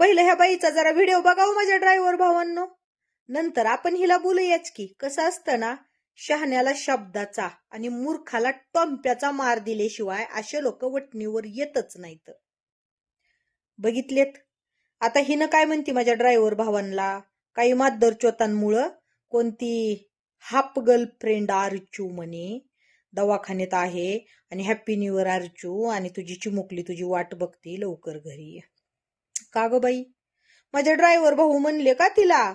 पहिलं ह्या बाईचा जरा व्हिडिओ बघावं माझ्या ड्रायव्हर भावांनो. नंतर आपण हिला बोलूयाच की कसं असतं ना शहाण्याला शब्दाचा आणि मूर्खाला टोंप्याचा मार दिल्याशिवाय असे लोक वटणीवर येतच नाहीत. बघितलेत? आता हिनं काय म्हणते माझ्या ड्रायव्हर भावांना काही मादरचोतांमुळं कोणती हाफ गर्लफ्रेंड आरचू म्हणे दवाखान्यात आहे आणि हॅप्पी न्यू इयर आरचू आणि तुझी चिमुकली तुझी वाट बघते लवकर घरी. ये. का ग बाई? माझे ड्रायव्हर भाऊ म्हणले का तिला?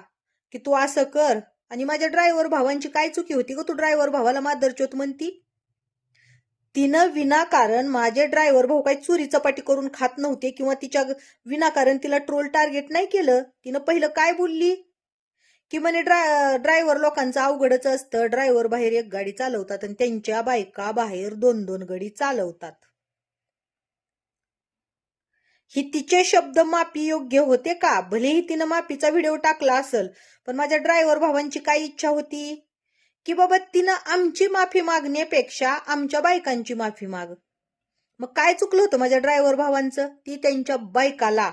की तू असं कर. आणि माझ्या ड्रायव्हर भावांची काय चुकी होती ग? तू ड्रायव्हर भावाला मादरचोत म्हणती. तिनं विनाकारण माझे ड्रायव्हर भाऊ काही चोरी चपाटी करून खात नव्हते किंवा तिच्या विनाकारण तिला ट्रोल टार्गेट नाही केलं. तिनं पहिलं काय बोलली? की म्हणे ड्राय ड्रायव्हर लोकांचं अवघडच असतं. ड्रायव्हर बाहेर एक गाडी चालवतात आणि त्यांच्या बायका बाहेर दोन दोन गाडी चालवतात. ही तिचे शब्द मापी योग्य होते का? भलेही तिनं माफीचा व्हिडिओ टाकला असेल पण माझ्या ड्रायव्हर भावांची काय इच्छा होती? की बाबा तिनं आमची माफी मागण्यापेक्षा आमच्या बायकांची माफी माग. मग काय चुकलं होतं माझ्या ड्रायव्हर भावांचं? ती त्यांच्या बायकाला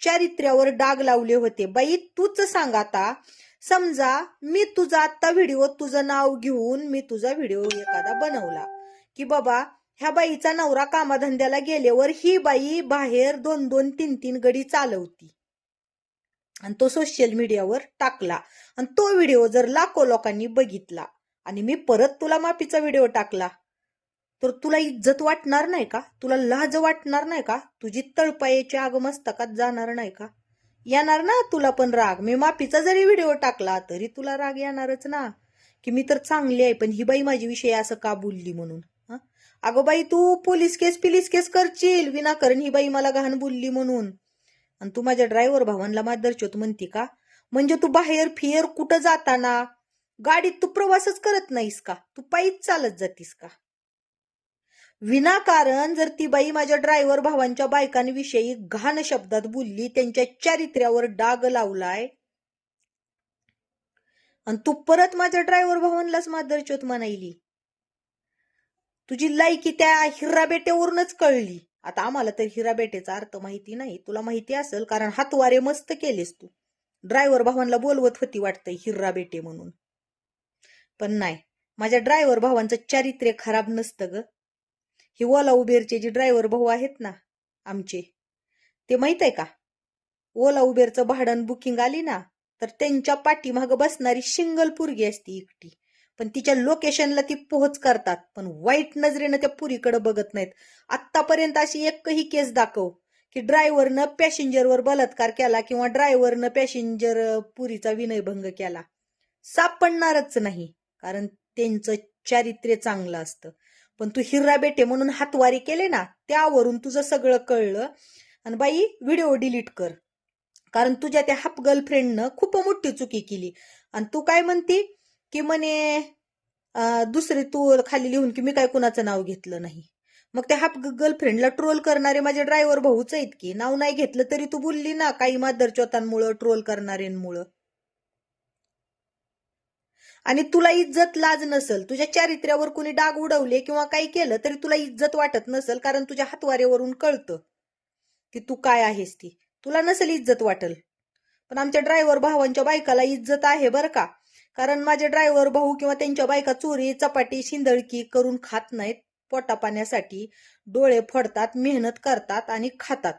चारित्र्यावर डाग लावले होते. बाई तूच सांग आता. समजा मी तुझा आत्ता व्हिडिओ तुझं नाव घेऊन मी तुझा व्हिडिओ एखादा बनवला. की बाबा ह्या बाईचा नवरा कामाधंद्याला गेल्यावर ही बाई बाहेर दोन दोन तीन तीन गडी चालवती. आणि तो सोशल मीडियावर टाकला. आणि तो व्हिडिओ जर लाखो लोकांनी बघितला आणि मी परत तुला माफीचा व्हिडिओ टाकला तर तुला इज्जत वाटणार नाही का? तुला लाज वाटणार नाही का? तुझी तळपायाची आग मस्तकात जाणार नाही का? येणार ना तुला पण राग. मी माफीचा जरी व्हिडिओ टाकला तरी तुला राग येणारच ना. की मी तर चांगली आहे पण ही बाई माझी असं का बोलली म्हणून? अगं बाई तू पोलीस केस पिलीस केस करशील. विनाकारण ही बाई मला घाण बोलली म्हणून. आणि तू माझ्या ड्रायव्हर भावांना मादरचोत म्हणते का? म्हणजे तू बाहेर फिर कुठं जाताना? गाडीत तू प्रवासच करत नाहीस का? तू पायीच चालत जातीस का? विनाकारण जर ती बाई माझ्या ड्रायव्हर भावांच्या बायकांविषयी घाण शब्दात बोलली त्यांच्या चारित्र्यावर डाग लावलाय. आणि तू परत माझ्या ड्रायव्हर भावांनाच मादरचोत म्हणायली. तुझी लायकी त्या हिराबेट्यावरूनच कळली. आता आम्हाला तर हिरा बेटेचा अर्थ माहिती नाही. तुला माहिती असेल कारण हातवारे मस्त केलेस तू. ड्रायव्हर भावांना बोलवत होती वाटतंय हिराबेटे म्हणून. पण नाही माझ्या ड्रायव्हर भावांचं चारित्र्य खराब नसतं ग. ही ओला उबेरचे जे ड्रायव्हर भाऊ आहेत ना आमचे ते माहीत आहे का? ओला उबेरचं भाडण बुकिंग आली ना तर त्यांच्या पाठीमाग बसणारी शिंगल पुरगी असती एकटी. पण तिच्या लोकेशनला ती पोहोच करतात. पण वाईट नजरेनं त्या पुरीकडे बघत नाहीत. आत्तापर्यंत अशी एकही केस दाखव की ड्रायव्हरनं पॅसेंजरवर बलात्कार केला किंवा ड्रायव्हरनं पॅसेंजर पुरीचा विनयभंग केला. सापडणारच नाही कारण त्यांचं चारित्र्य चांगलं असतं. पण तू हिर्रा बेटे म्हणून हातवारी केले ना त्यावरून तुझं सगळं कळलं. आणि बाई व्हिडिओ डिलीट कर. कारण तुझ्या त्या हाफ गर्लफ्रेंडनं खूप मोठी चुकी केली. आणि तू काय म्हणती? की म्हणे दुसरी तू खाली लिहून की मी काय कुणाचं नाव घेतलं नाही. मग त्या हाफ गर्लफ्रेंडला ट्रोल करणारे माझे ड्रायव्हर भाऊच आहेत की. नाव नाही घेतलं तरी तू बोलली ना काही मादरचोतांमुळं ट्रोल करणाऱ्यांमुळं. आणि तुला इज्जत लाज नसल तुझ्या चारित्र्यावर कुणी डाग उडवले किंवा काही केलं तरी तुला इज्जत वाटत नसल कारण तुझ्या हातवारेवरून कळतं की तू काय आहेस ती. तुला नसेल इज्जत वाटल. पण आमच्या ड्रायव्हर भावांच्या बायकाला इज्जत आहे बरं का. कारण माझे ड्रायव्हर भाऊ किंवा त्यांच्या बायका चोरी चपाटी शिंदळकी करून खात नाहीत. पोटापाण्यासाठी डोळे फोडतात मेहनत करतात आणि खातात.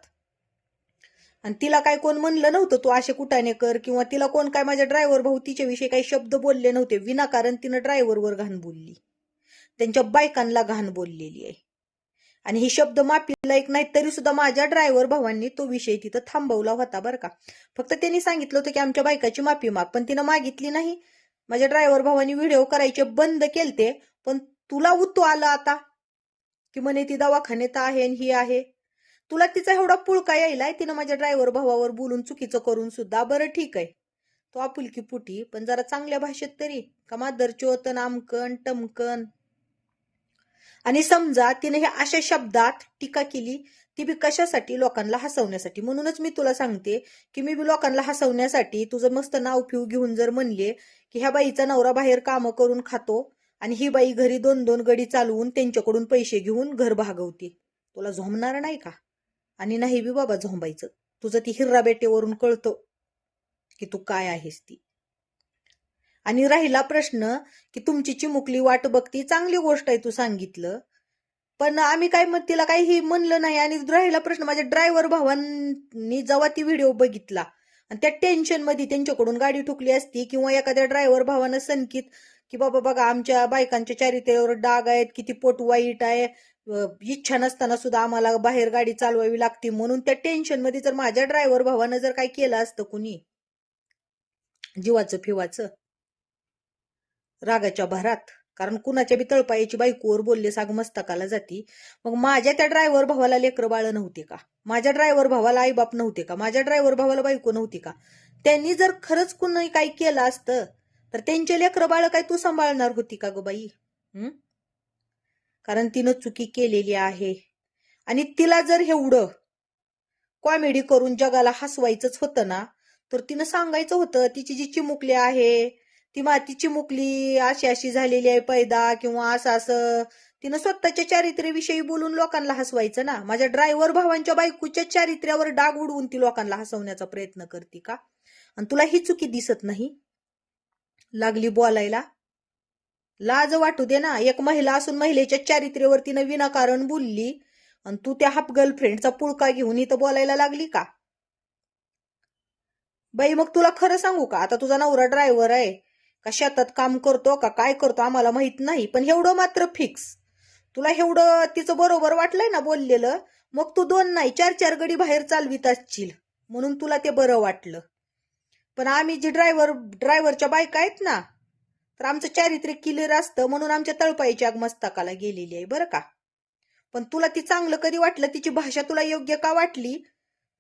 आणि तिला काय कोण म्हणलं नव्हतं तू असे कुटाने कर? किंवा तिला कोण काय माझ्या ड्रायव्हर भाऊ तिच्याविषयी काही शब्द बोलले नव्हते. विनाकारण तिनं ड्रायव्हरवर घाण बोलली. त्यांच्या बायकांना घाण बोललेली आहे. आणि हे शब्द माफीला एक नाही तरी सुद्धा माझ्या ड्रायव्हर भावांनी तो विषय तिथं थांबवला होता बरं का. फक्त त्यांनी सांगितलं होतं की आमच्या बायकाची माफी माग. पण तिनं मागितली नाही. माझ्या ड्रायव्हर भावानी व्हिडिओ करायचे बंद केलते पण तुला उतो आलं आता. की म्हणे ती दवाखान्यात आहे आणि ही आहे. तुला तिचा एवढा पुळका यायलाय तिनं माझ्या ड्रायव्हर भावावर बोलून चुकीचं करून सुद्धा बरं ठीक आहे. तो आपुलकी पुटी पण जरा चांगल्या भाषेत तरी का मादरचोत आमकन टमकन. आणि समजा तिने हे अशा शब्दात टीका केली ती बी कशासाठी लोकांना हसवण्यासाठी? म्हणूनच मी तुला सांगते की मी बी लोकांना हसवण्यासाठी तुझं मस्त नाव फिव घेऊन जर म्हणले की ह्या बाईचा नवरा बाहेर कामं करून खातो आणि ही बाई घरी दोन दोन गडी चालवून त्यांच्याकडून पैसे घेऊन घर भागवते. तुला झोंबणार नाही का? आणि नाही बी बाबा झोंबायचं. तुझं ती हिर्रा बेटेवरून कळतं की तू काय आहेस ती. आणि राहिला प्रश्न की तुमची चिमुकली वाट बघती चांगली गोष्ट आहे तू सांगितलं. पण आम्ही काय मग तिला काही म्हणलं नाही आणि राहिला प्रश्न माझ्या ड्रायव्हर भावांनी जेव्हा ती व्हिडिओ बघितला आणि त्या टेन्शनमध्ये त्यांच्याकडून गाडी ठुकली असती किंवा एखाद्या ड्रायव्हर भावानं संकित की बाबा बघा आमच्या बायकांच्या चारित्र्यावर डाग आहेत किती पोट वाईट आहे इच्छा नसताना सुद्धा आम्हाला बाहेर गाडी चालवावी लागते म्हणून त्या टेन्शनमध्ये जर माझ्या ड्रायव्हर भावानं जर काय केलं असतं कुणी? जीवाचं फिवाचं? रागाच्या भरात. कारण कुणाच्या बी तळपायाची बायकोवर बोलले साग मस्तकाला जाती. मग माझ्या त्या ड्रायव्हर भावाला लेकर बाळ नव्हते का? माझ्या ड्रायव्हर भावाला आईबाप नव्हते का? माझ्या ड्रायव्हर भावाला बायको नव्हती का? त्यांनी जर खरंच कुणी काही केलं असतं तर त्यांचे लेकर बाळ काय तू सांभाळणार होती का ग बाई? हम्म कारण तिनं चुकी केलेली आहे. आणि तिला जर एवढं कॉमेडी करून जगाला हसवायचंच होतं ना तर तिनं सांगायचं होतं तिची जी चिमुकली आहे ती मातीची मुकली अशी अशी झालेली आहे पैदा किंवा असं असं. तिनं स्वतःच्या चारित्र्याविषयी बोलून लोकांना हसवायचं ना. माझ्या ड्रायव्हर भावांच्या बायकोच्या चारित्र्यावर डाग उडवून ती लोकांना हसवण्याचा प्रयत्न करते का? आणि तुला ही चुकी दिसत नाही? लागली बोलायला. लाज वाटू दे ना. एक महिला असून महिलेच्या चारित्र्यावर तिनं विनाकारण बोलली. आणि तू त्या हाफ गर्लफ्रेंडचा पुळका घेऊन इथं बोलायला लागली का? बाई मग तुला खरं सांगू का? आता तुझा नवरा ड्रायव्हर आहे. का शेतात काम करतो का काय करतो आम्हाला माहीत नाही पण एवढं मात्र फिक्स तुला एवढं तिचं बरोबर वाटलंय ना बोललेलं? मग तू दोन नाही चार चार गडी बाहेर चालवीत असशील. म्हणून तुला ते बरं वाटलं. पण आम्ही जी ड्रायव्हर ड्रायव्हरच्या बायका आहेत ना तर आमचं चारित्र्य क्लिअर असतं म्हणून आमच्या तळपाईची आग मस्तकाला गेलेली आहे बरं का? पण तुला ती चांगलं कधी वाटलं? तिची भाषा तुला योग्य का वाटली?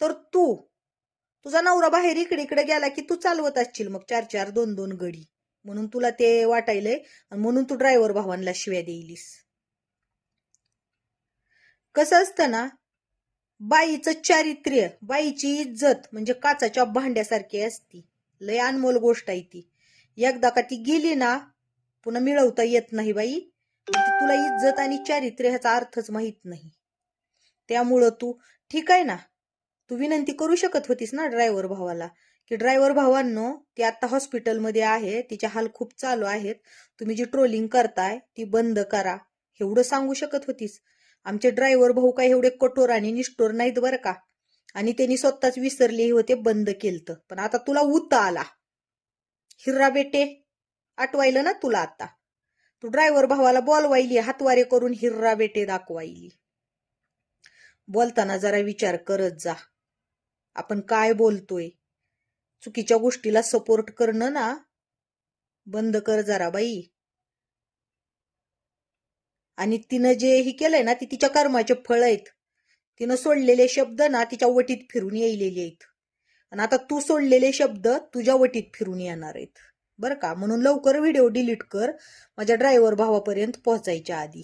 तर तू तुझा नवरा बाहेर इकडे इकडे गेला की तू चालवत असशील मग चार चार दोन दोन गडी. म्हणून तुला ते वाटायलंय. आणि म्हणून तू ड्रायव्हर भावांना शिव्या देईलीस. कसं असतं ना बाईचं चारित्र्य बाईची इज्जत म्हणजे काचाच्या भांड्यासारखी असती. लय अनमोल गोष्ट आहे ती. एकदा का ती गेली ना पुन्हा मिळवता येत नाही बाई. तुला इज्जत आणि चारित्र्य ह्याचा अर्थच माहीत नाही. त्यामुळं तू ठीक आहे ना तू विनंती करू शकत होतीस ना ड्रायव्हर भावाला. की ड्रायव्हर भावांनो ती आता हॉस्पिटलमध्ये आहे तिचे हाल खूप चालू आहेत. तुम्ही जी ट्रोलिंग करताय ती बंद करा. एवढं सांगू शकत होतीस. आमचे ड्रायव्हर भाऊ काय एवढे कठोर आणि निष्ठोर नाहीत बरं का? आणि त्यांनी स्वतःच विसरले होते बंद केलतं. पण आता तुला उत आला. हिर्रा बेटे आठवायलं ना तुला आता. तू ड्रायव्हर भावाला बोलवायली हातवारे करून हिर्रा बेटे दाखवायली. बोलताना जरा विचार करत जा. आपण काय बोलतोय? चुकीच्या गोष्टीला सपोर्ट करणं ना बंद कर जरा बाई. आणि तिनं जे ही केलंय ना ती तिच्या कर्माचे फळ आहेत. तिनं सोडलेले शब्द ना तिच्या वटीत फिरून येईलेले आहेत. आणि आता तू सोडलेले शब्द तुझ्या वटीत फिरून येणार आहेत. बरं का? म्हणून लवकर व्हिडिओ डिलीट कर. माझ्या ड्रायव्हर भावापर्यंत पोहोचायच्या आधी.